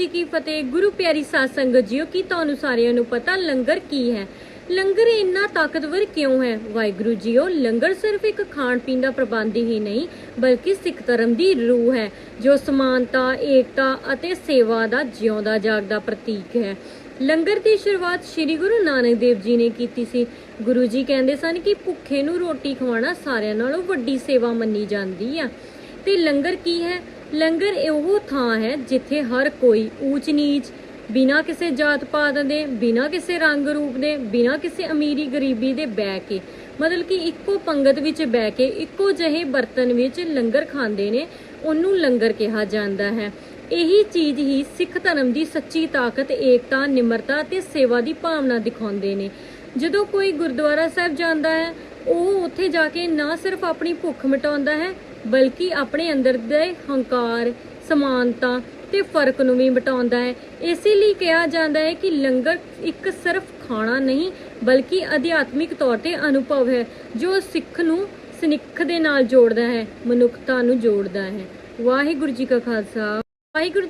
ਜੀ ਕੀ ਫਤਿਹ। ਗੁਰੂ ਪਿਆਰੀ ਸਾਧ ਸੰਗਤ ਜੀਓ, ਕੀ ਤੁਹਾਨੂੰ ਸਾਰਿਆਂ ਨੂੰ ਪਤਾ ਲੰਗਰ ਕੀ ਹੈ? ਲੰਗਰ ਇੰਨਾ ਤਾਕਤਵਰ ਕਿਉਂ ਹੈ? ਵਾਹਿਗੁਰੂ ਜੀਓ, ਲੰਗਰ ਸਿਰਫ ਇੱਕ ਖਾਣ ਪੀਣ ਦਾ ਪ੍ਰਬੰਧ ਹੀ ਨਹੀਂ, ਬਲਕਿ ਸਿੱਖ ਧਰਮ ਦੀ ਰੂਹ ਹੈ, ਜੋ ਸਮਾਨਤਾ, ਏਕਤਾ ਅਤੇ ਸੇਵਾ ਦਾ ਜਿਉਂਦਾ ਜਾਗਦਾ ਪ੍ਰਤੀਕ ਹੈ। ਲੰਗਰ ਦੀ ਸ਼ੁਰੂਆਤ ਸ੍ਰੀ ਗੁਰੂ ਨਾਨਕ ਦੇਵ ਜੀ ਨੇ ਕੀਤੀ ਸੀ। ਗੁਰੂ ਜੀ ਕਹਿੰਦੇ ਸਨ ਕਿ ਭੁੱਖੇ ਨੂੰ ਰੋਟੀ ਖਵਾਉਣਾ ਸਾਰਿਆਂ ਨਾਲੋਂ ਵੱਡੀ ਸੇਵਾ ਮੰਨੀ ਜਾਂਦੀ ਆ। ਤੇ ਲੰਗਰ ਕੀ ਹੈ? ਲੰਗਰ ਉਹ ਥਾਂ ਹੈ ਜਿੱਥੇ ਹਰ ਕੋਈ ਊਚ ਨੀਚ, ਬਿਨਾਂ ਕਿਸੇ ਜਾਤ ਪਾਤ ਦੇ, ਬਿਨਾਂ ਕਿਸੇ ਰੰਗ ਰੂਪ ਦੇ, ਬਿਨਾਂ ਕਿਸੇ ਅਮੀਰੀ ਗਰੀਬੀ ਦੇ ਬਹਿ ਕੇ, ਮਤਲਬ ਕਿ ਇੱਕੋ ਪੰਗਤ ਵਿੱਚ ਬਹਿ ਕੇ, ਇੱਕੋ ਜਿਹੇ ਬਰਤਨ ਵਿੱਚ ਲੰਗਰ ਖਾਂਦੇ ਨੇ, ਉਹਨੂੰ ਲੰਗਰ ਕਿਹਾ ਜਾਂਦਾ ਹੈ। ਇਹੀ ਚੀਜ਼ ਹੀ ਸਿੱਖ ਧਰਮ ਦੀ ਸੱਚੀ ਤਾਕਤ, ਏਕਤਾ, ਨਿਮਰਤਾ ਤੇ ਸੇਵਾ ਦੀ ਭਾਵਨਾ ਦਿਖਾਉਂਦੇ ਨੇ। ਜਦੋਂ ਕੋਈ ਗੁਰਦੁਆਰਾ ਸਾਹਿਬ ਜਾਂਦਾ ਹੈ, ਉਹ ਉੱਥੇ ਜਾ ਕੇ ਨਾ ਸਿਰਫ ਆਪਣੀ ਭੁੱਖ ਮਿਟਾਉਂਦਾ ਹੈ ਬਲਕਿ ਆਪਣੇ ਅੰਦਰ ਦੇ ਹੰਕਾਰ, ਸਮਾਨਤਾ ਤੇ ਫ਼ਰਕ ਨੂੰ ਵੀ ਮਿਟਾਉਂਦਾ ਹੈ। ਇਸੇ ਲਈ ਕਿਹਾ ਜਾਂਦਾ ਹੈ ਕਿ ਲੰਗਰ ਇੱਕ ਸਿਰਫ ਖਾਣਾ ਨਹੀਂ, ਬਲਕਿ ਅਧਿਆਤਮਿਕ ਤੌਰ ਤੇ ਅਨੁਭਵ ਹੈ, ਜੋ ਸਿੱਖ ਨੂੰ ਸਨਿੱਖ ਦੇ ਨਾਲ ਜੋੜਦਾ ਹੈ, ਮਨੁੱਖਤਾ ਨੂੰ ਜੋੜਦਾ ਹੈ। ਵਾਹਿਗੁਰੂ ਜੀ ਕਾ ਖਾਲਸਾ। ਵਾਹਿਗੁਰੂ